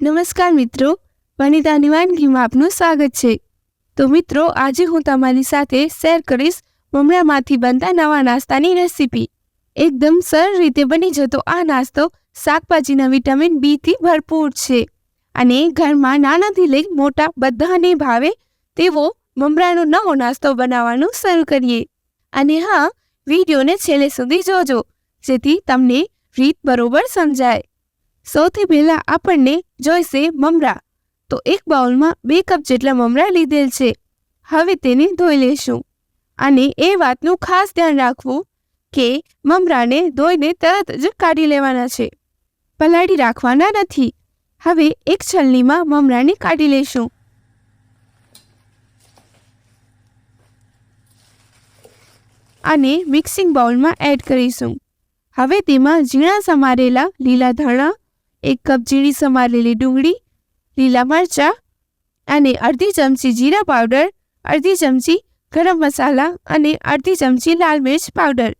નમસ્કાર મિત્રો, વનિતા નિવાનગીમાં આપનું સ્વાગત છે. તો મિત્રો, આજે હું તમારી સાથે શેર કરીશ મમરામાંથી બનતા નવા નાસ્તાની રેસીપી. એકદમ સરળ રીતે બની જતો આ નાસ્તો શાકભાજીના વિટામિન બીથી ભરપૂર છે અને ઘરમાં નાનાથી લઈ મોટા બધાને ભાવે તેવો મમરાનો નવો નાસ્તો બનાવવાનું શરૂ કરીએ. અને હા, વિડીયોને છેલ્લે સુધી જોજો, જેથી તમને રીત બરોબર સમજાય. સૌથી પહેલા આપણને જોઈશે મમરા. તો એક બાઉલમાં બે કપ જેટલા મમરા લીધેલ છે. હવે તેને ધોઈ લેશું. અને એ વાતનું ખાસ ધ્યાન રાખવું કે મમરાને ધોઈને તરત જ કાઢી લેવાના છે. પલાળી રાખવાના નથી. હવે એક છલનીમાં મમરાને કાઢી લેશું. અને મિક્સિંગ બાઉલમાં એડ કરીશું. હવે તેમાં ઝીણા સમારેલા લીલા ધાણા એક કપ ઝીણી સમારેલી ડુંગળી, લીલા મરચાં અને અડધી ચમચી જીરા પાવડર, અડધી ચમચી ગરમ મસાલા અને અડધી ચમચી લાલ મિર્ચ પાવડર.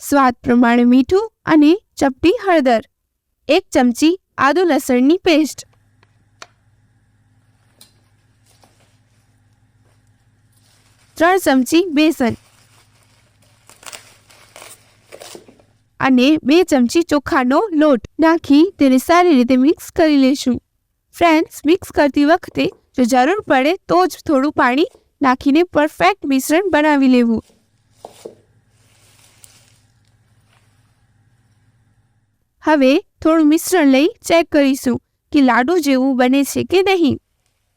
સ્વાદ પ્રમાણે મીઠું અને ચપટી હળદર. એક ચમચી આદુ લસણની પેસ્ટ. ત્રણ ચમચી બેસન. અને બે ચમચી ચોખાનો લોટ નાખી તેને સારી રીતે મિક્સ કરી લેશું. ફ્રેન્ડ્સ મિક્સ કરતી વખતે જો જરૂર પડે તો જ થોડું પાણી નાખીને પરફેક્ટ મિશ્રણ બનાવી લેવું. હવે થોડું મિશ્રણ લઈ ચેક કરીશું કે લાડુ જેવું બને છે કે નહીં.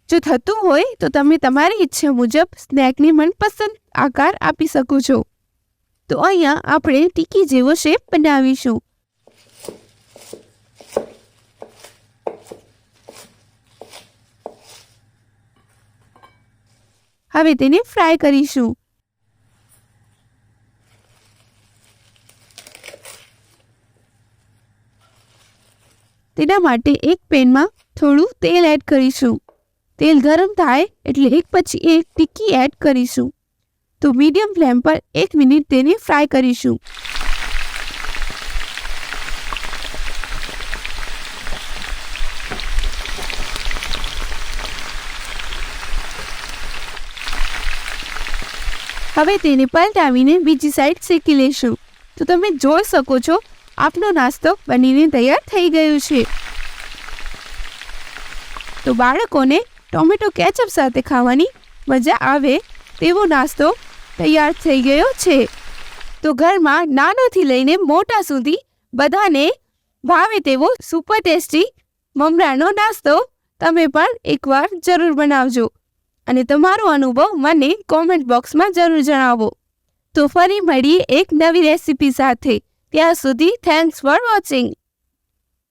જો થતું હોય તો તમે તમારી ઈચ્છા મુજબ સ્નેકને મનપસંદ આકાર આપી શકો છો. તો અહીંયા આપણે ટીકી જેવો શેપ બનાવીશું. હવે તેને ફ્રાય કરીશું. તેના માટે એક પેનમાં થોડું તેલ એડ કરીશું. તેલ ગરમ થાય એટલે એક પછી એક ટીકી એડ કરીશું. તો મીડિયમ ફ્લેમ પર એક મિનિટ તેને ફ્રાય કરીશું. હવે તેને પલટાવીને બીજી સાઈડ શેકી લેશું. તો તમે જોઈ શકો છો, આપનો નાસ્તો બનીને તૈયાર થઈ ગયો છે. તો બાળકોને ટોમેટો કેચઅપ સાથે ખાવાની મજા આવે તેવો નાસ્તો તૈયાર થઈ ગયો છે. તો ઘરમાં નાનોથી લઈને મોટા સુધી બધાને ભાવે તેવો સુપર ટેસ્ટી મમરાનો નાસ્તો તમે પણ એકવાર જરૂર બનાવજો. અને તમારો અનુભવ મને કોમેન્ટ બોક્સમાં જરૂર જણાવો. તો ફરી મળીએ એક નવી રેસીપી સાથે. ત્યાં સુધી થેન્ક્સ ફોર વોચિંગ